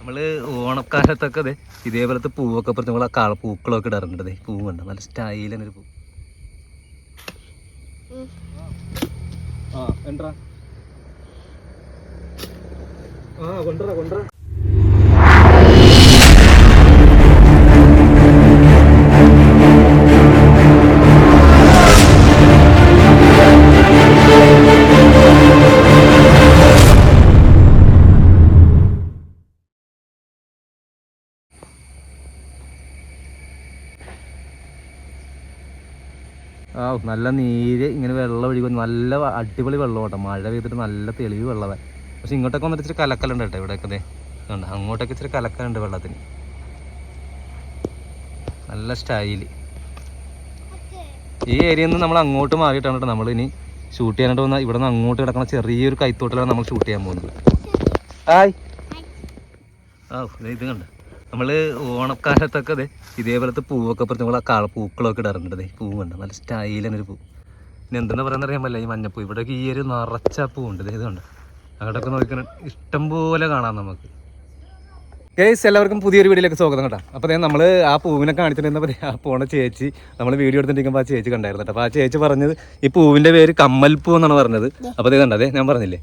നമ്മൾ ഓണക്കാലത്തൊക്കെ അതെ ഇതേപോലത്തെ പൂവൊക്കെ പറിച്ച് നമ്മൾ ആ കാള പൂക്കളൊക്കെ ഇടാറുണ്ട് പൂവുണ്ട് നല്ല സ്റ്റൈൽ തന്നെ ഒരു പൂ. ആ കൊണ്ടുവരാ ആ ആ നല്ല നീര് ഇങ്ങനെ വെള്ളം ഒഴുകും നല്ല അടിപൊളി വെള്ളം കേട്ടോ മഴ പെയ്തിട്ട് നല്ല തെളിവ് വെള്ളമാണ് പക്ഷെ ഇങ്ങോട്ടൊക്കെ വന്നിട്ട് ഇച്ചിരി കലക്കലുണ്ട് കേട്ടോ ഇവിടെയൊക്കെ കണ്ട? അങ്ങോട്ടൊക്കെ ഇച്ചിരി കലക്കലുണ്ട് വെള്ളത്തിന്. നല്ല സ്റ്റൈൽ. ഈ ഏരിയയിൽ നിന്ന് നമ്മൾ അങ്ങോട്ട് മാറിയിട്ടാണ് കേട്ടോ നമ്മൾ ഇനി ഷൂട്ട് ചെയ്യാനായിട്ട് വന്നാൽ ഇവിടെ നിന്ന് അങ്ങോട്ട് കിടക്കുന്ന ചെറിയൊരു കൈത്തോട്ടിലാണ് നമ്മൾ ഷൂട്ട് ചെയ്യാൻ പോകുന്നത്. ആയ് ആ ഇത് കണ്ട? നമ്മൾ ഓണക്കാലത്തൊക്കെ അതെ ഇതേപോലത്തെ പൂവൊക്കെ പറിച്ച് നമ്മൾ ആ കാള പൂക്കളൊക്കെ ഇടാറുണ്ട് ദേ. പൂവ് കണ്ട? നല്ല സ്റ്റൈൽ ഒരു പൂ. പിന്നെ എന്താ പറയുന്നത് അറിയാൻ പറ്റില്ല ഈ മഞ്ഞപ്പൂ. ഇവിടെയൊക്കെ ഈ ഒരു നിറച്ച പൂവുണ്ട് ദേ ഇത് കണ്ട അങ്ങോട്ടൊക്കെ നോക്കിയാൽ ഇഷ്ടം പോലെ കാണാം നമുക്ക്. ഗേസ് എല്ലാവർക്കും പുതിയൊരു വീഡിയോയിലേക്ക് സ്വാഗതം കേട്ടോ. അപ്പോൾ നമ്മൾ ആ പൂവിനെ കാണിച്ചിട്ടുണ്ടെന്നപ്പോൾ ആ പോണ ചേച്ചി നമ്മൾ വീഡിയോ എടുത്തിട്ടുണ്ടെങ്കിൽ ആ ചേച്ചി കണ്ടായിരുന്നു കേട്ടോ. അപ്പോൾ ആ ചേച്ചി പറഞ്ഞത് ഈ പൂവിന്റെ പേര് കമ്മൽപ്പൂ എന്നാണ് പറഞ്ഞത്. അപ്പോൾ ഇത് കണ്ടതേ ഞാൻ പറഞ്ഞില്ലേ?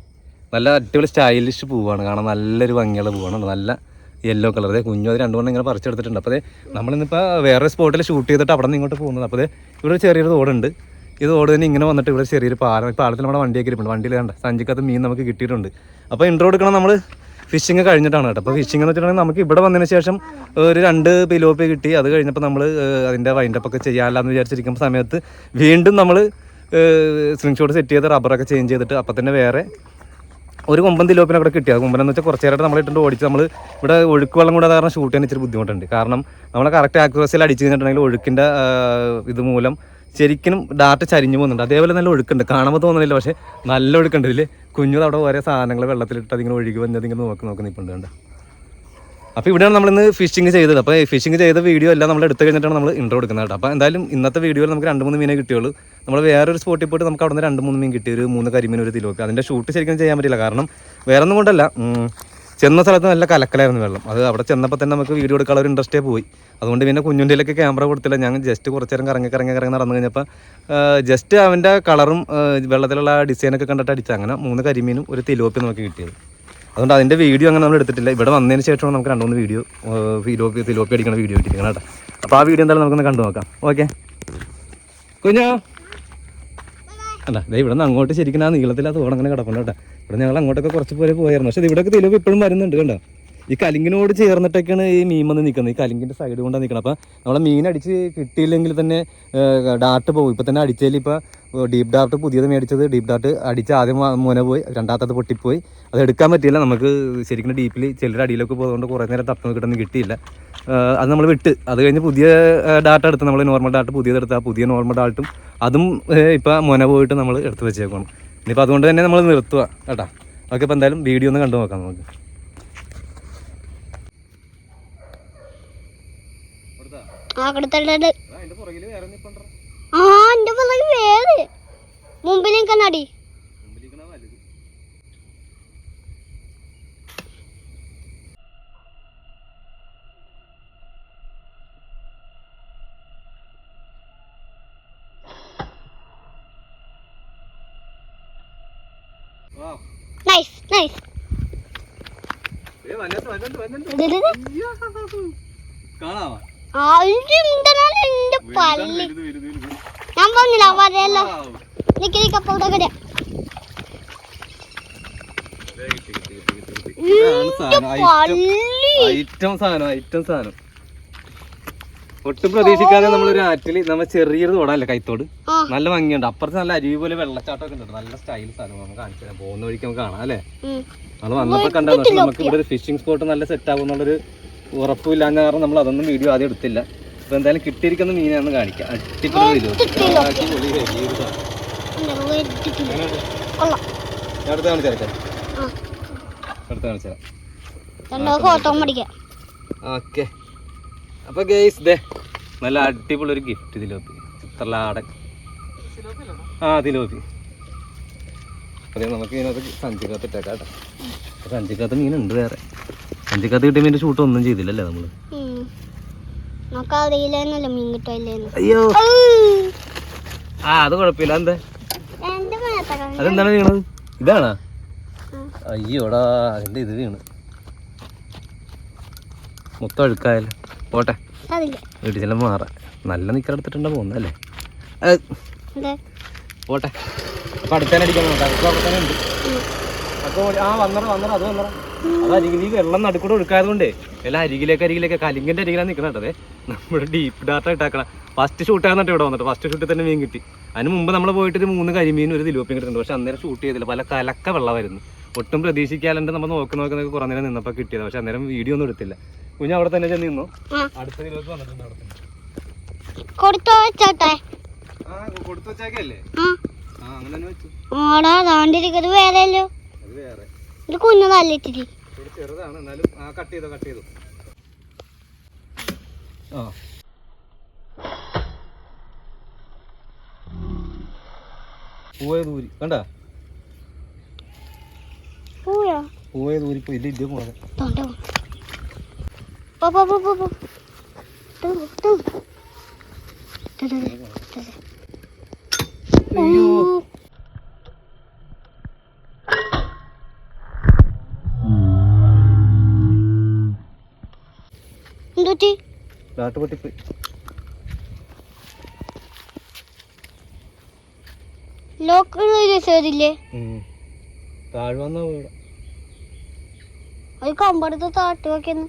നല്ല അടിപൊളി സ്റ്റൈലിഷ് പൂവാണ്. കാണാൻ നല്ലൊരു ഭംഗിയുള്ള പൂവാണ്. നല്ല യെല്ലോ കളർ അതെ കുഞ്ഞു അത് രണ്ടുമണ്ണം ഇങ്ങനെ പറിച്ചെടുത്തിട്ടുണ്ട്. അപ്പോൾ നമ്മളിന്നിപ്പോൾ വേറെ സ്പോട്ടിൽ ഷൂട്ട് ചെയ്തിട്ട് അവിടെ നിന്ന് ഇങ്ങോട്ട് പോകുന്നത്. അപ്പോൾ ഇവിടെ ചെറിയൊരു തോടുണ്ട്. ഇത് ഓട് തന്നെ ഇങ്ങനെ വന്നിട്ട് ഇവിടെ ചെറിയൊരു പാലം പാലത്തിൽ നമ്മുടെ വണ്ടിയൊക്കെ ഇരിപ്പുണ്ട്. വണ്ടിയിൽ കണ്ട? സഞ്ചിക്കകത്ത് മീൻ നമുക്ക് കിട്ടിയിട്ടുണ്ട്. അപ്പോൾ ഇൻട്രോ എടുക്കണം നമ്മൾ ഫിഷിങ് കഴിഞ്ഞിട്ടാണ് കേട്ടോ. അപ്പോൾ ഫിഷിംഗ് എന്ന് വെച്ചിട്ടുണ്ടെങ്കിൽ നമുക്ക് ഇവിടെ വന്നതിന് ശേഷം ഒരു രണ്ട് പിലോപ്പി കിട്ടി. അത് കഴിഞ്ഞപ്പോൾ നമ്മൾ അതിന്റെ വൈൻഡപ്പൊക്കെ ചെയ്യാമല്ലാന്ന് വിചാരിച്ചിരിക്കുന്ന സമയത്ത് വീണ്ടും നമ്മൾ സ്ലിംഗ് ഷോട്ട് സെറ്റ് ചെയ്ത് റബ്ബറൊക്കെ ചേഞ്ച് ചെയ്തിട്ട് അപ്പം തന്നെ വേറെ ഒരു കൊമ്പൻ തിലോപ്പിനെ അവിടെ കിട്ടിയത് കൊമ്പൻ എന്ന് വെച്ചാൽ കുറച്ച് നേരമായിട്ട് നമ്മൾ ഇട്ടുണ്ട് ഓടിച്ച് നമ്മൾ ഇവിടെ ഒഴുക്ക് വെള്ളം കൂടെ കാരണം ഷൂട്ട് ചെയ്യാൻ ഇച്ചിരി ബുദ്ധിമുട്ടുണ്ട്. കാരണം നമ്മൾ കറക്റ്റ് ആക്യുറസിയിൽ അടിച്ച് കഴിഞ്ഞിട്ടുണ്ടെങ്കിൽ ഒഴുക്കിന്റെ ഇത് മൂലം ശരിക്കും ഡാറ്റ ചരിഞ്ഞു പോകുന്നുണ്ട്. അതേപോലെ നല്ല ഒഴുക്കുണ്ട്. കാണുമ്പോൾ തോന്നുന്നില്ല പക്ഷേ നല്ല ഒഴുക്കുണ്ട്. ഇതിൽ കുഞ്ഞു അവിടെ ഓരോ സാധനങ്ങൾ വെള്ളത്തിലിട്ട് അതിങ്ങനെ ഒഴുകി വന്നത് ഇങ്ങനെ നോക്കി നോക്കി നിൽപ്പുണ്ട് കണ്ടോ? അപ്പോൾ ഇവിടെയാണ് നമ്മൾ ഇന്ന് ഫിഷിംഗ് ചെയ്തത് അപ്പോൾ ഫിഷിംഗ് ചെയ്ത വീഡിയോ എല്ലാം നമ്മൾ എടുത്തു കഴിഞ്ഞിട്ടാണ് നമ്മൾ ഇൻട്രോ എടുക്കുന്നത് കേട്ടോ. അപ്പോൾ എന്തായാലും ഇന്നത്തെ വീഡിയോയിൽ നമുക്ക് രണ്ട് മൂന്ന് മീനെ കിട്ടിയുള്ളൂ. നമ്മൾ വേറൊരു സ്പോട്ടിൽ പോയിട്ട് നമുക്ക് അവിടെ നിന്ന് രണ്ട് മൂന്ന് മീൻ കിട്ടി. ഒരു മൂന്ന് കരിമീൻ ഒരു തിലോക്ക്. അതിന്റെ ഷൂട്ട് ശരിക്കും ചെയ്യാൻ പറ്റില്ല. കാരണം വേറെ ഒന്നും കൊണ്ടല്ല ചെന്ന സ്ഥലത്ത് നല്ല കലക്കലായിരുന്നു വെള്ളം. അത് അവിടെ ചെന്നപ്പോൾ തന്നെ നമുക്ക് വീഡിയോ എടുക്കാനുള്ള ഒരു ഇൻട്രസ്റ്റേ പോയി. അതുകൊണ്ട് പിന്നെ കുഞ്ഞുണ്ടിയിലൊക്കെ ക്യാമറ കൊടുത്തില്ല. ഞങ്ങൾ ജസ്റ്റ് കുറച്ച് നേരം കറങ്ങി കറങ്ങി കറങ്ങി നടന്നു കഴിഞ്ഞപ്പോൾ ജസ്റ്റ് അവന്റെ കളറും വെള്ളത്തിലുള്ള ഡിസൈനൊക്കെ കണ്ടിട്ട് അടിച്ച അങ്ങനെ മൂന്ന് കരിമീനും ഒരു തിലോപ്പി നമുക്ക് കിട്ടിയത്. അതുകൊണ്ട് അതിന്റെ വീഡിയോ അങ്ങനെ നമ്മൾ എടുത്തിട്ടില്ല. ഇവിടെ വന്നതിന് ശേഷമാണ് നമുക്ക് രണ്ട് മൂന്ന് വീഡിയോ ഫിലോപ്പി തിലോപ്പി അടിക്കുന്ന വീഡിയോ ഇട്ടിരിക്കണം കേട്ടോ അപ്പോൾ ആ വീഡിയോ എന്തായാലും നമുക്കൊന്ന് കണ്ടു നോക്കാം. ഓക്കെ കുഞ്ഞോ? അല്ല ദേ ഇവിടെ നിന്ന് അങ്ങോട്ട് ശരിക്കും ആ നീളത്തിൽ ആ തോട് അങ്ങനെ കിടപ്പുണ്ട് കേട്ടോ. ഇവിടെ ഞങ്ങൾ അങ്ങോട്ടൊക്കെ കുറച്ച് പോലെ പോയായിരുന്നു. പക്ഷേ ഇവിടെയൊക്കെ തിലോപ്പ് ഇപ്പോഴും വരുന്നുണ്ട് കണ്ടോ? ഈ കലിങ്കിനോട് ചേർന്നിട്ടൊക്കെയാണ് ഈ മീൻ വന്ന് നിൽക്കുന്നത് ഈ കലിങ്കിന്റെ സൈഡ് കൊണ്ടാണ് നിൽക്കുന്നത് അപ്പോൾ നമ്മളെ മീൻ അടിച്ച് കിട്ടിയില്ലെങ്കിൽ തന്നെ ഡാർട്ട് പോകും ഇപ്പോൾ തന്നെ അടിച്ചതിൽ ഇപ്പോൾ ഡീപ്പ് ഡാർട്ട് പുതിയത് മേടിച്ചത് ഡീപ്പ് ഡാർട്ട് അടിച്ച് ആദ്യം മുന പോയി രണ്ടാമത്തത് പൊട്ടിപ്പോയി. അത് എടുക്കാൻ പറ്റിയില്ല. നമുക്ക് ശരിക്കും ഡീപ്പിൽ ചിലരുടെ അടിയിലൊക്കെ പോയതുകൊണ്ട് കുറേ നേരം തപ്പി കിട്ടുന്ന കിട്ടിയില്ല. അത് നമ്മൾ വിട്ട്. അത് കഴിഞ്ഞ് പുതിയ ഡാറ്റ എടുത്ത് നമ്മൾ നോർമൽ ഡാട്ട് പുതിയതെടുത്ത് ആ പുതിയ നോർമൽ ഡാട്ടും അതും ഇപ്പോൾ മുന പോയിട്ട് നമ്മൾ എടുത്ത് വെച്ചേക്കണം ഇനിയിപ്പോൾ അതുകൊണ്ട് തന്നെ നമ്മൾ നിർത്തുക കേട്ടോ. ഓക്കെ ഇപ്പോൾ എന്തായാലും വീഡിയോ ഒന്ന് കണ്ടു നോക്കാം നമുക്ക്. ആ കൊടുത്തിട്ടുണ്ട് ആ എന്റെ പുറകിൽ വേറെ. മുമ്പിലേക്ക് നടി. നൈസ് നൈസ് കാണാവാ? എന്റെ പല്ലി ഞാൻ പറഞ്ഞില്ല നിക്ക് നിക്ക് ഐറ്റം സാധനം ഐറ്റം സാധനം. ഒട്ടും പ്രതീക്ഷിക്കാതെ നമ്മളൊരു ആറ്റിൽ നമ്മ ചെറിയൊരു തോടല്ലേ കൈത്തോട്? നല്ല ഭംഗിയുണ്ട്. അപ്പുറത്ത് നല്ല അരുവി പോലെ വെള്ളച്ചാട്ടമൊക്കെ ഉണ്ട്. നല്ല സ്റ്റൈൽ സാധനം നമുക്ക് കാണിച്ചു തരാം. പോകുന്ന വഴിക്ക് നമുക്ക് കാണാം അല്ലേ. നമ്മൾ വന്നപ്പോൾ കണ്ടായിരുന്നു നമുക്ക് ഇവിടെ ഒരു ഫിഷിംഗ് സ്പോട്ട് നല്ല സെറ്റ് ആകും എന്നുള്ളൊരു ഉറപ്പില്ലാഞ്ഞ കാരണം നമ്മൾ അതൊന്നും വീഡിയോ ആദ്യം എടുത്തില്ല. അപ്പൊ എന്തായാലും കിട്ടിയിരിക്കുന്ന മീനാണെന്ന് കാണിക്കാം. അടിപൊളി അടുത്ത് കാണിച്ചു തരാം അടുത്ത് കാണിച്ചു തരാം. ഓക്കെ. അപ്പൊ ഗെയ്സ് ദേ നല്ല അടിപൊളി ഒരു ഗിഫ്റ്റ് തിലോപ്പി. ചിത്രലാടൻ. ആ തിലോപ്പി. അതെ നമുക്ക് ഇതിനകത്ത് സഞ്ചിക്കകത്ത് ഇട്ടേക്കാം കേട്ടോ. സഞ്ചിക്കകത്ത് മീനുണ്ട് വേറെ. അഞ്ചിക്കത്ത് കിട്ടിയ മീന്റെ ഷൂട്ട് ഒന്നും ചെയ്തില്ലല്ലേ നമ്മൾ. നമുക്കറിയില്ലെന്നല്ലോ മീൻ കിട്ടില്ലെന്ന് അയ്യോ. ആ അത് കുഴപ്പമില്ല. എന്താ അതെന്താണ് വീണത്? ഇതാണോ? അയ്യോടാ അതിന്റെ ഇത് വീണ്. മൊത്തം അഴുക്കായാലും പോട്ടെ. വീട്ടിൽ ചെല്ലുമ്പോൾ മാറാം. നല്ല നിക്കറെടുത്തിട്ടുണ്ടോ പോകുന്നല്ലേ പോട്ടെ. അപ്പൊ അടുത്തേനടിക്കാൻ നോക്കാം. ഉം. ആ വന്നറ വന്നറ അത് വന്നറ അത് അരികിൽ ഈ വെള്ളം നടുക്കൂടെ ഒഴുക്കായത് കൊണ്ടേ എല്ലാം അരികിലേക്ക് അരികിലേക്ക് കലിങ്ങിന്റെ അരികിലാണ് നിൽക്കുന്നത് അതെ നമ്മുടെ ഡീപ്പ് ഡാറ്റ ഇട്ടാക്കണ. ഫസ്റ്റ് ഷൂട്ട് ആകുന്നിട്ട് ഇവിടെ വന്നിട്ട്. ഫസ്റ്റ് ഷൂട്ടിൽ തന്നെ മീൻ കിട്ടി. അതിന് മുമ്പ് നമ്മൾ പോയിട്ട് ഒരു മൂന്ന് കരിമീൻ ഒരു ദിലോപ്പിയും കിട്ടുന്നുണ്ട് പക്ഷെ അന്നേരം ഷൂട്ട് ചെയ്തില്ല. പല കലക്ക വെള്ളമായിരുന്നു. ഒട്ടും പ്രതീക്ഷിക്കാലുണ്ട് നമ്മൾ നോക്കി നോക്കി നോക്കി കുറേ നേരം നിന്നപ്പോൾ കിട്ടിയത്. പക്ഷെ അന്നേരം വീഡിയോ ഒന്നും എടുത്തില്ല. കുഞ്ഞ് അവിടെ തന്നെ ചെന്ന് നിന്നു. അടുത്ത ദിലോപ്പ് വന്നിട്ടുണ്ട് അവിടെ കൊടുത്തോ വെച്ചോട്ടെ. ആ കൊടുത്തു വെച്ചേക്കല്ലേ? ആ. അങ്ങനെ വെച്ചു ഓടാ താണ്ടിരിക്കുന്നത് വേറെ അല്ലോ അത് വേറെ ഇത് കുഞ്ഞു തല്ലിട്ടിട്ട് ഒരു ചെറുതാണ് എന്നാലും കട്ട് ചെയ്തോ കട്ട് ചെയ്തോ. ആ. പൂവേ ദൂരി കണ്ട? പോയോ പൂവേ ദൂരി ഇല്ല ഇല്ല പോകാതെ തോണ്ട പോ പോ പോ പോ പോ തു, തു. തു, തു, തു, തു. അയ്യോ. എന്തുറ്റി നാട്ടു പൊട്ടിപ്പോയി ലോക്കുള്ള രസമില്ലേ താഴ് വന്നാ ഇവിടെ. ഒരു കമ്പടുത്ത് താട്ട് വെക്കുന്നു.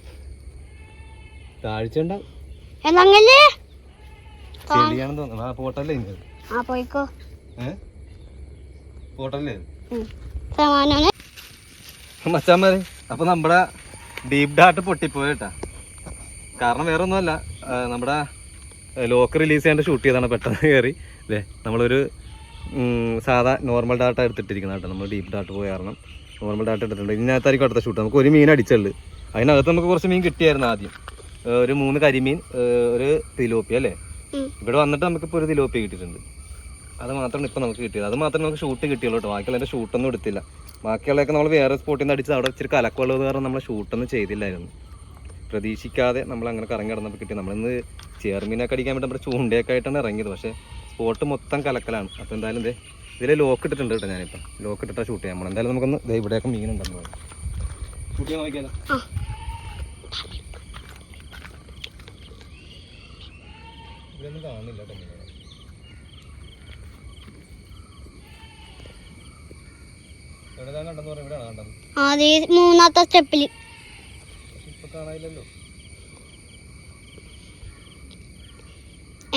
താഴ്ച എന്നങ്ങല്ലേ? ചെളിയാണെന്ന് തോന്നുന്നു. ആ പോട്ടല്ലേ ആ പോയിക്കോ. പോട്ടല്ലേ? സമാനാണ് മച്ചാന്മാരെ അപ്പൊ നമ്മടെ ഡീപ് ഡാട്ട് പൊട്ടിപ്പോയി കേട്ടാ. കാരണം വേറെ ഒന്നുമല്ല നമ്മുടെ ലോക്ക് റിലീസ് ചെയ്യാണ്ട് ഷൂട്ട് ചെയ്താണ് പെട്ടെന്ന് കയറി അല്ലേ നമ്മളൊരു സാധാ നോർമൽ ഡാറ്റ എടുത്തിട്ടിരിക്കുന്ന കേട്ടോ. നമ്മൾ ഡീപ്പ് ഡാറ്റ പോയ കാരണം നോർമൽ ഡാറ്റ എടുത്തിട്ടുണ്ട്. ഇതിനകത്തായിരിക്കും അടുത്ത ഷൂട്ട് നമുക്ക് ഒരു മീൻ അടിച്ചുള്ളു. അതിനകത്ത് നമുക്ക് കുറച്ച് മീൻ കിട്ടിയായിരുന്നു ആദ്യം. ഒരു മൂന്ന് കരിമീൻ ഒരു തിലോപ്പി അല്ലേ. ഇവിടെ വന്നിട്ട് നമുക്കിപ്പോൾ ഒരു തിലോപ്പി കിട്ടിയിട്ടുണ്ട്. അത് മാത്രമാണ് ഇപ്പോൾ നമുക്ക് കിട്ടിയത്. അത് മാത്രമേ നമുക്ക് ഷൂട്ട് കിട്ടിയുള്ളൂ കേട്ടോ. ബാക്കിയുള്ള ഷൂട്ടൊന്നും എടുത്തില്ല. ബാക്കിയുള്ളതൊക്കെ നമ്മൾ വേറെ സ്പോട്ടിൽ നിന്ന് അടിച്ച് അവിടെ ഇച്ചിരി കലക്കുള്ളത് കാരണം നമ്മൾ ഷൂട്ടൊന്നും ചെയ്തില്ലായിരുന്നു. പ്രതീക്ഷിക്കാതെ നമ്മൾ അങ്ങനെ കറങ്ങി കിടന്നപ്പോൾ കിട്ടി. നമ്മളിന്ന് ചേർമീനൊക്കെ അടിക്കാൻ വേണ്ടി നമ്മുടെ ചൂണ്ടയൊക്കെ ആയിട്ടാണ് ഇറങ്ങിയത്. പക്ഷേ സ്പോട്ട് മൊത്തം കലക്കലാണ്. അപ്പോൾ എന്തായാലും ഇതേ ഇതിൽ ലോക്ക് ഇട്ടിട്ടുണ്ട് കേട്ടോ ഞാനിപ്പോൾ ലോക്ക് ഇട്ടിട്ടാണ് ഷൂട്ട് ചെയ്യാൻ പോകണം എന്തായാലും നമുക്കൊന്ന് ദേ ഇവിടെയൊക്കെ മീനുണ്ടെന്ന് പറയാം. ഷൂട്ട് ചെയ്യാൻ നോക്കിയാലോ. ഇതൊന്നും കാണുന്നില്ല കേട്ടോ മൂന്നാമത്തെ സ്റ്റെപ്പിൽ കാണാനില്ലല്ലോ.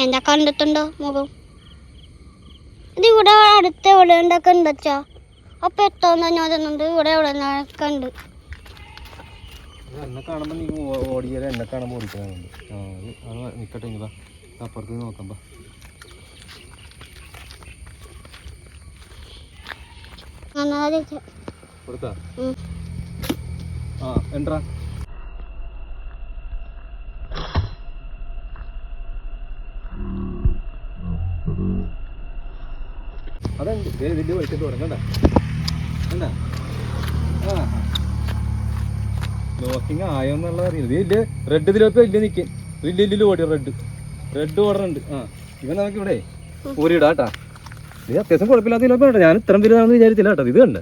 എന്താ കണ്ടിട്ടുണ്ടോ മുഖം? ഇത് ഇവിടെ അടുത്ത് എവിടെ ഉണ്ടൊക്കെ വെച്ചാ അപ്പൊ എത്തോന്ന് ഞാൻ തന്നുണ്ട് ഇവിടെ എവിടെ കണ്ട് എന്നെ കാണുമ്പോൾ നീ ഓടിയത് എന്നെ കാണുമ്പോൾ ഓടിക്കുന്നുണ്ട് ആ അത് നിൽക്കട്ടെ ഇനി വാ. അപ്പുറത്ത് നോക്കാം ബാ കൊടുത്താ? ആ എന്താ ഇതിന്റെ വഴിക്കത്ത് തുടങ്ങണ്ട കണ്ട? ആ ലോക്കിങ് ആയോ എന്നുള്ളത് അറിയില്ല. ഇത് റെഡ് ഇതിലൊക്കെ വലിയ നിൽക്കും വലിയ വലിയ ഓടി റെഡ് റെഡ് ഉണ്ട്. ആ ഇവ നമുക്ക് ഇവിടെ ഊരിടാട്ടാ ഇത് അത്യാവശ്യം കുഴപ്പമില്ലാത്ത ഇതിലൊക്കെ കേട്ടോ ഞാൻ ഇത്രയും വലുതാണെന്ന് വിചാരിച്ചില്ല കേട്ടോ. ഇത് കണ്ട്.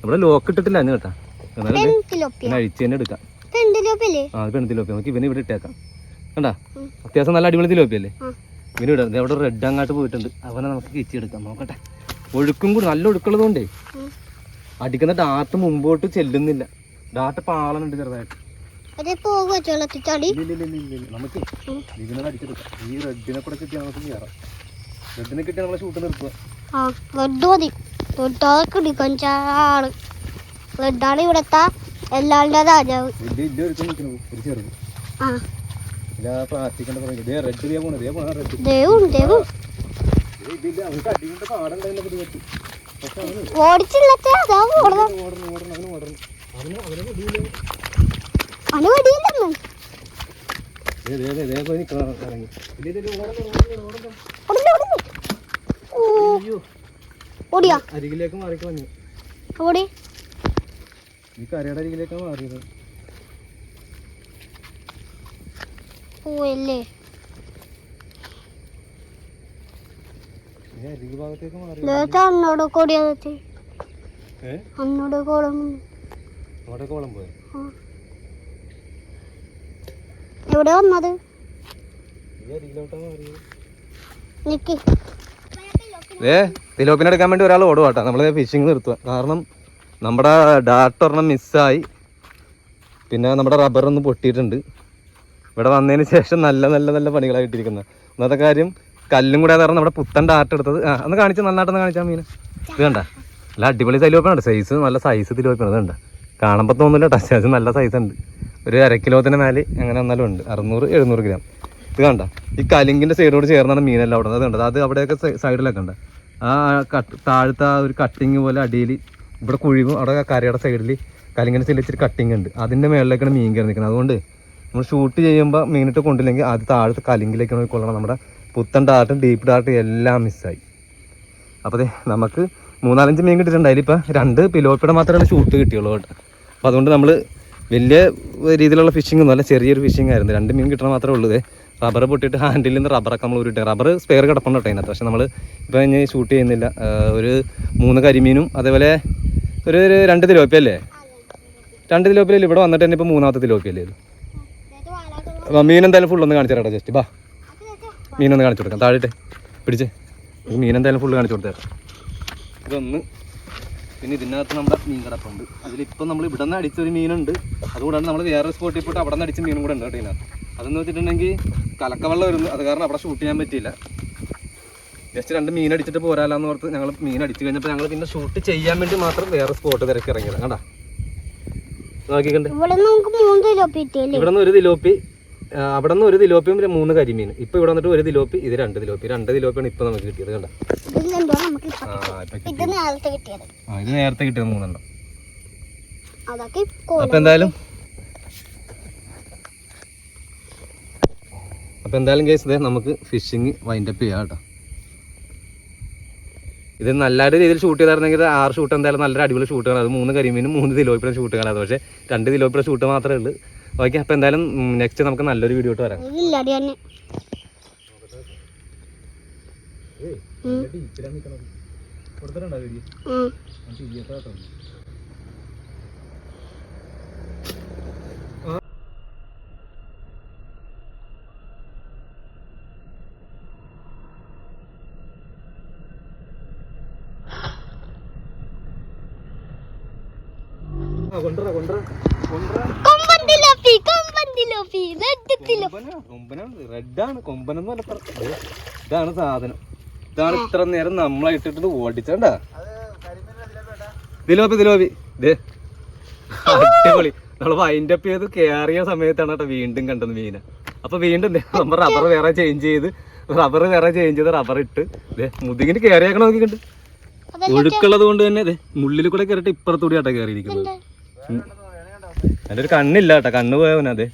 നമ്മുടെ ലോക്ക് ഇട്ടിട്ടില്ല അന്ന് കേട്ടാ. എന്നാലും അഴിച്ച് തന്നെ എടുക്കാം. ആ പെൺതിലോപ്പി നമുക്ക് ഇവനെ ഇവിടെ ഇട്ടേക്കാം. കണ്ടാ? അത്യാവശ്യം നല്ല അടിപൊളി തിലോപ്പിയല്ലേ. ഇവന് ഇവിടെ അവിടെ റെഡ് അങ്ങോട്ട് പോയിട്ടുണ്ട്. അവനെ നമുക്ക് കിച്ചി എടുക്കാം നോക്കട്ടെ. ഒഴുക്കും കൂടി നല്ല ഒഴുക്കുള്ളതുകൊണ്ടേ. കൊണ്ടേ അടിക്കുന്ന ഡാട്ട് മുമ്പോട്ട് ചെല്ലുന്നില്ല. ഡാട്ട് പാളനുണ്ട് ചെറുതായിട്ട്. നമുക്ക്. ഇതിനെ അടിച്ചെടുക്കാം ഈ റെഡിനെ കൂടെ കിട്ടിയാൽ നമുക്ക് കയറാം റെഡിനെ കിട്ടിയാൽ നമ്മളെ ഷൂട്ട് നിർത്തുക. റെഡ് മതി. ചാൾ. റെഡാണ് ഇവിടത്തെ എല്ലാവരുടെ രാജാവ്. പോണ ദേ പോണ റെഡ്. ദേവും ദേവും അരികിലേക്ക് മാറിക്കോ ഓടി. ഈ കരയുടെ അരികിലേക്ക് മാറിയത്. ഓ അല്ലേ? അന്നോട് കോളം. അവിടെ കോളം പോയി. എവിടെ വന്നത്? ഈ അരികിലോട്ടാ മാറിയത് നിക്ക്. ഏ തിലോപ്പിനെ എടുക്കാൻ വേണ്ടി ഒരാൾ ഓടുക കേട്ടോ. നമ്മളെ ഫിഷിങ് നിർത്തുക കാരണം നമ്മുടെ ഡാർട്ട് ഒരെണ്ണം മിസ്സായി പിന്നെ നമ്മുടെ റബ്ബർ ഒന്ന് പൊട്ടിയിട്ടുണ്ട്. ഇവിടെ വന്നതിന് ശേഷം നല്ല നല്ല നല്ല പണികളായിട്ടിരിക്കുന്നത് ഒന്നാമത്തെ കാര്യം കല്ലും കൂടെ കാരണം നമ്മുടെ പുത്തൻ ഡാർട്ട് എടുത്തത്. ആ ഒന്ന് കാണിച്ച് നന്നായിട്ടൊന്ന് കാണിച്ചാൽ മീൻ ഇത് കണ്ട? നല്ല അടിപൊളി തിലോപ്പിനുണ്ട് സൈസ് നല്ല സൈസ് തിലോപ്പിനാണ് ഇത് കണ്ട? കാണുമ്പോൾ തോന്നില്ല കേട്ടോ നല്ല സൈസ് ഉണ്ട്. ഒരു അര കിലോത്തിന് മേലെ അങ്ങനെ വന്നാലും ഉണ്ട്. അറുന്നൂറ് എഴുന്നൂറ് ഗ്രാം ഇത് കണ്ട? ഈ കലിങ്കിന്റെ സൈഡോട് ചേർന്നാണ് മീനെല്ലാം അവിടെ അത് കണ്ടത് അത് അവിടെയൊക്കെ സൈഡിലൊക്കെ ഉണ്ട് ആ കട്ട് താഴത്തെ ആ ഒരു കട്ടിങ് പോലെ അടിയിൽ ഇവിടെ കുഴിവും അവിടെ കരയുടെ സൈഡിൽ കലിങ്ങിന്റെ സൈഡിൽ ഇച്ചിരി കട്ടിങ് ഉണ്ട്. അതിന്റെ മേളിലേക്കാണ് മീൻ കയറി നിൽക്കുന്നത് അതുകൊണ്ട് നമ്മൾ ഷൂട്ട് ചെയ്യുമ്പോൾ മീനിട്ട് കൊണ്ടില്ലെങ്കിൽ അത് താഴത്തെ കലിങ്കിലേക്ക് കൊള്ളണം. നമ്മുടെ പുത്തൻ ഡാർട്ടും ഡീപ്പ് ഡാർട്ടും എല്ലാം മിസ്സായി അപ്പോൾ അതെ നമുക്ക് മൂന്നാലഞ്ച് മീൻ കിട്ടിയിട്ടുണ്ട്. അതിലിപ്പോൾ രണ്ട് പിലോപ്പിടെ മാത്രമാണ് ഷൂട്ട് കിട്ടിയുള്ളൂ കേട്ടോ. അപ്പോൾ അതുകൊണ്ട് നമ്മൾ വലിയ രീതിയിലുള്ള ഫിഷിംഗ് ഒന്നും അല്ല ചെറിയൊരു ഫിഷിംഗ് ആയിരുന്നു. രണ്ട് മീൻ കിട്ടണ മാത്രമേ ഉള്ളൂ റബ്ബർ പൊട്ടിയിട്ട് ഹാൻഡിൽ നിന്ന് റബ്ബറൊക്കെ നമ്മൾ ഉരുട്ടെ. റബ്ബർ സ്പെയർ കിടപ്പുണ്ട് കേട്ടോ അതിനകത്ത്. പക്ഷെ നമ്മൾ ഇപ്പോൾ ഇനി ഷൂട്ട് ചെയ്യുന്നില്ല. ഒരു മൂന്ന് കരിമീനും അതേപോലെ ഒരു ഒരു രണ്ട് തിലോപ്പിയല്ലേ രണ്ട് തിലോപ്പിയല്ലേ ഇവിടെ വന്നിട്ട് തന്നെ ഇപ്പോൾ മൂന്നാമത്തെ തിലോപ്പിയല്ലേ മീൻ എന്തായാലും ഫുൾ ഒന്ന് കാണിച്ചു തരാം ജസ്റ്റ്. ബാ. മീനൊന്ന് കാണിച്ചു കൊടുക്കാം. താഴെ പിടിച്ചേ. ഈ മീൻ എന്തായാലും ഫുള്ള് കാണിച്ചു കൊടുത്തേക്കാം ഇതൊന്ന് പിന്നെ ഇതിനകത്ത് നമ്മുടെ മീൻ കിടപ്പുണ്ട് അതിലിപ്പോൾ നമ്മൾ ഇവിടെ നിന്ന് അടിച്ചൊരു മീനുണ്ട്. അതുകൂടാണ് നമ്മൾ വേറെ സ്പോട്ടിൽ പോയിട്ട് അവിടെ നിന്ന് അടിച്ച മീനും കൂടെ ഉണ്ട് കേട്ടോ ഇതിനകത്ത്. അതെന്ന് വെച്ചിട്ടുണ്ടെങ്കിൽ കലക്കവെള്ളം വരുന്നു അത് കാരണം അവിടെ ഷൂട്ട് ചെയ്യാൻ പറ്റിയില്ല. ജസ്റ്റ് രണ്ട് മീൻ അടിച്ചിട്ട് പോരാലെന്ന് ഓർത്ത് ഞങ്ങൾ മീൻ അടിച്ചു കഴിഞ്ഞപ്പോൾ ഞങ്ങൾ പിന്നെ ഷൂട്ട് ചെയ്യാൻ വേണ്ടി മാത്രം വേറെ സ്പോട്ട് തിരക്കി ഇറങ്ങിയത് കണ്ടാ? നോക്കിക്കണ്ട്. ഇവിടെ നിന്ന് ഒരു തിലോപ്പി ആ, അവിടെ നിന്ന് ഒരു തിലോപ്പിയും പിന്നെ മൂന്ന് കരിമീൻ. ഇപ്പൊ ഇവിടെ വന്നിട്ട് ഒരു തിലോപ്പി ഇത് രണ്ട് തിലോപ്പി രണ്ട് തിലോപ്പിയാണ് ഇപ്പൊ നമുക്ക് കിട്ടിയത് കണ്ട? ആ ഇത് നേരത്തെ കിട്ടിയത് മൂന്നെണ്ണം. അപ്പൊ എന്തായാലും അപ്പൊ എന്തായാലും കേസ് ഇതേ നമുക്ക് ഫിഷിങ് വൈൻഡപ്പ് ചെയ്യാം കേട്ടോ. ഇത് നല്ലൊരു രീതിയിൽ ഷൂട്ട് ചെയ്തായിരുന്നെങ്കിൽ ആറ് ഷൂട്ട് എന്തായാലും നല്ലൊരു അടിപൊളി ഷൂട്ട് കാണാം അത് മൂന്ന് കരിമീനും മൂന്ന് തിലോപ്പിയുടെ ഷൂട്ട് കാണാം പക്ഷേ രണ്ട് തിലോപ്പിയുടെ ഷൂട്ട് മാത്രമേ ഉള്ളൂ. ഓക്കെ അപ്പോൾ എന്തായാലും നെക്സ്റ്റ് നമുക്ക് നല്ലൊരു വീഡിയോ ഇട്ട് വരാം. കൊണ്ടുവരാ തന്നെ. കൊണ്ടുവരാ തിലോപ്പി തിലോപ്പി റെഡാണ് കൊമ്പനെന്ന് അല്ല പറ- ദേ, ഇതാണ് സാധനം. ഇതാണ് ഇത്ര നേരം നമ്മളെ ഇട്ടിട്ട് ഓടിച്ചണ്ട. ദിലോപി ദിലോപി. ദേ. അടിപൊളി. നമ്മൾ വൈൻഡ് അപ്പ് ചെയ്ത് കയറിയ സമയത്താണ് കേട്ടോ വീണ്ടും കണ്ടത് മീനെ. അപ്പൊ വീണ്ടും നമ്മൾ റബ്ബർ വേറെ ചേഞ്ച് ചെയ്ത് റബ്ബർ വേറെ ചേഞ്ച് ചെയ്ത് റബ്ബർ ഇട്ട് ദേ മുതുകിന് കയറിയാക്കണ നോക്കിക്കണ്ട്. ഒഴുക്കുള്ളത് കൊണ്ട് തന്നെ ദേ മുള്ളിൽ കൂടെ കയറിയിട്ട് ഇപ്പുറത്തൂടി ആട്ടോ കയറിയിരിക്കുന്നത് എന്റെ ഒരു കണ്ണില്ല കേട്ടോ. കണ്ണ് പോയവനാ അതെ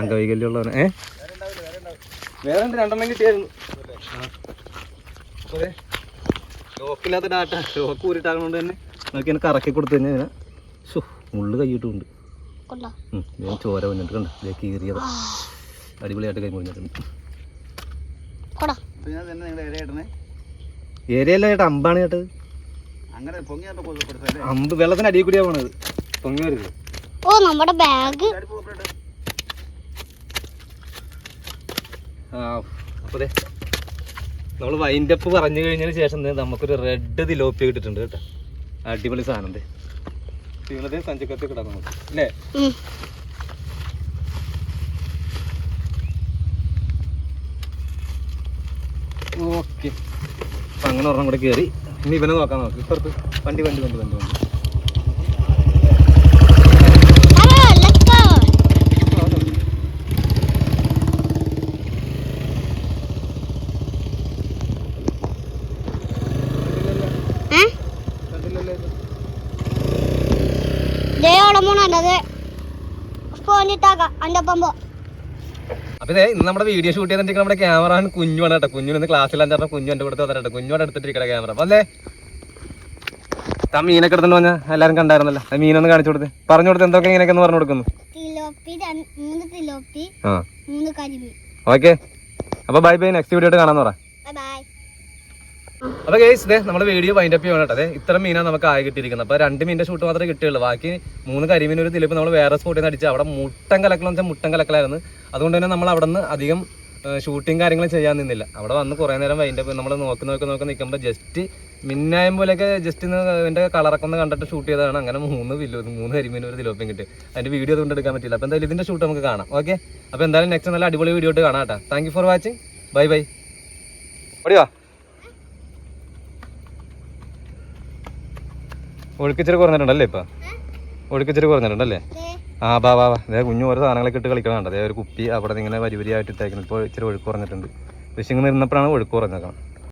അംഗവൈകല്യമുള്ളവനെ. ഏ? വേറെ ഉണ്ട് രണ്ടെണ്ണം കിട്ടിയായിരുന്നു. ലോക്കില്ലാത്ത ഡാറ്റ ലോക്ക് ഊരിട്ടാകുന്നതുകൊണ്ട് തന്നെ നോക്കി എനിക്ക് കറക്കി കൊടുത്തു തന്നെ ഇങ്ങനെ ഷോ മുള്ളു കൈയിട്ടുമുണ്ട്. കൊള്ളാം. ഞാൻ ചോര വന്നിട്ട് കണ്ട? ഇതേ കീറിയത്. അടിപൊളിയായിട്ട് കൈ മുറിഞ്ഞിട്ടുണ്ട് കൊടാ. ഏരിയല്ല ചേട്ടാ അമ്പാണ് ചേട്ടത്. അമ്പ് വെള്ളത്തിന് അടിയിൽ കൂടിയാ പോണത്. പൊങ്ങി വരുന്നത്. ഓ നമ്മുടെ ബാഗ് ആ അപ്പോൾ നമ്മൾ വൈൻഡപ്പ് പറഞ്ഞു കഴിഞ്ഞതിന് ശേഷം നമുക്കൊരു റെഡ് തിലോപ്പി കിട്ടിട്ടുണ്ട് കേട്ടോ. അടിപൊളി സാധനം ദേ. തീവളത്തെ സഞ്ചക്കത്ത് കിടാം നമുക്ക് അല്ലേ. ഓക്കെ. അപ്പം അങ്ങനെ ഒരെണ്ണം കൂടെ കയറി ഇനി ഇവനെ നോക്കാൻ നോക്ക് ഇപ്പുറത്ത്. വണ്ടി വണ്ടി വണ്ടി വണ്ടി വണ്ടി ആ, let's go. ഏ? ദേ അവിടെ പോണത് ഫോണിട്ടാക്കാം എന്റെ ഒപ്പം പോ അപ്പൊ ഇതേ ഇന്ന് നമ്മുടെ വീഡിയോ ഷൂട്ട് ചെയ്തിട്ട് നമ്മുടെ ക്യാമറ ആണ് കേട്ടോ. കുഞ്ഞിന് ക്ലാസ്സിൽ അഞ്ചാറ് കുഞ്ഞു എന്റെ കൊടുത്ത് വന്നിട്ട് കുഞ്ഞോടെ എടുത്തിട്ടിരിക്കണ ക്യാമറ അപ്പൊ അല്ലേ താ മീനൊക്കെ എടുത്തു വന്നാ എല്ലാവരും കണ്ടായിരുന്നല്ലോ. ആ മീനൊന്ന് കാണിച്ചു കൊടുത്ത്. പറഞ്ഞു കൊടുത്ത് എന്തൊക്കെ ഇങ്ങനെയൊക്കെ പറഞ്ഞു കൊടുക്കുന്നു? ഓക്കെ. അപ്പോൾ ബൈ ബൈ നെക്സ്റ്റ് വീഡിയോ കാണാൻ പറ. ബൈ അപ്പോൾ ഗേസ് ഇതേ നമ്മുടെ വീഡിയോ വൈൻഡ് അപ്പ് ചെയ്യണം കേട്ടോ. അതെ ഇത്ര മീനാണ് നമുക്ക് ആയി കിട്ടിയിരിക്കുന്നത്. അപ്പോൾ രണ്ട് മീനിന്റെ ഷൂട്ട് മാത്രമേ കിട്ടിയുള്ളൂ. ബാക്കി മൂന്ന് കരിമീൻ ഒരു തിലിപ്പ് നമ്മൾ വേറെ സ്പോട്ടിൽ നിന്ന് അടിച്ച് അവിടെ മുട്ടൻ കലക്കലെന്ന് വെച്ചാൽ മുട്ടൻ കലക്കലായിരുന്നു. അതുകൊണ്ട് തന്നെ നമ്മൾ അവിടെ നിന്ന് അധികം ഷൂട്ടിങ് കാര്യങ്ങളും ചെയ്യാൻ നിന്നില്ല. അവിടെ വന്ന് കുറേ നേരം വൈൻഡ് അപ്പ് നമ്മൾ നോക്കി നോക്കി നോക്കി നിൽക്കുമ്പോൾ ജസ്റ്റ് മിന്നായം പോലെയൊക്കെ ജസ്റ്റ് ഇന്ന് അതിന്റെ കളറൊക്കെ ഒന്ന് കണ്ടിട്ട് ഷൂട്ട് ചെയ്തതാണ്. അങ്ങനെ മൂന്ന് വില്ലോ മൂന്ന് കരിമീൻ ഒരു തിലോപ്പിയും കിട്ടി. അതിന്റെ വീഡിയോ അതുകൊണ്ട് എടുക്കാൻ പറ്റില്ല അപ്പോൾ എന്തായാലും ഇതിന്റെ ഷൂട്ട് നമുക്ക് കാണാം. ഓക്കെ അപ്പോൾ എന്തായാലും നെക്സ്റ്റ് നല്ല അടിപൊളി വീഡിയോ ആയിട്ട് കാണാം കേട്ടോ. Thank for watching bye bye ഓടിയോ? ഒഴുക്കിച്ചിരി കുറഞ്ഞിട്ടുണ്ടല്ലേ ഇപ്പം? ഒഴുക്കിച്ചിരി കുറഞ്ഞിട്ടുണ്ടല്ലേ? ആ ബാ ബാ ബാ. അതേ കുഞ്ഞു ഓരോ സാധനങ്ങളൊക്കെ ഇട്ട് കളിക്കണം അതേ ഒരു കുപ്പി അവിടെ നിന്ന് ഇങ്ങനെ വരി വരിയായിട്ട് ഇട്ടേക്കുന്നത് ഇപ്പോൾ ഇച്ചിരി ഒഴുക്ക് കുറഞ്ഞിട്ടുണ്ട്. ഫിഷിങ് നിന്നപ്പോഴാണ് ഒഴുക്ക് കുറഞ്ഞേക്കണം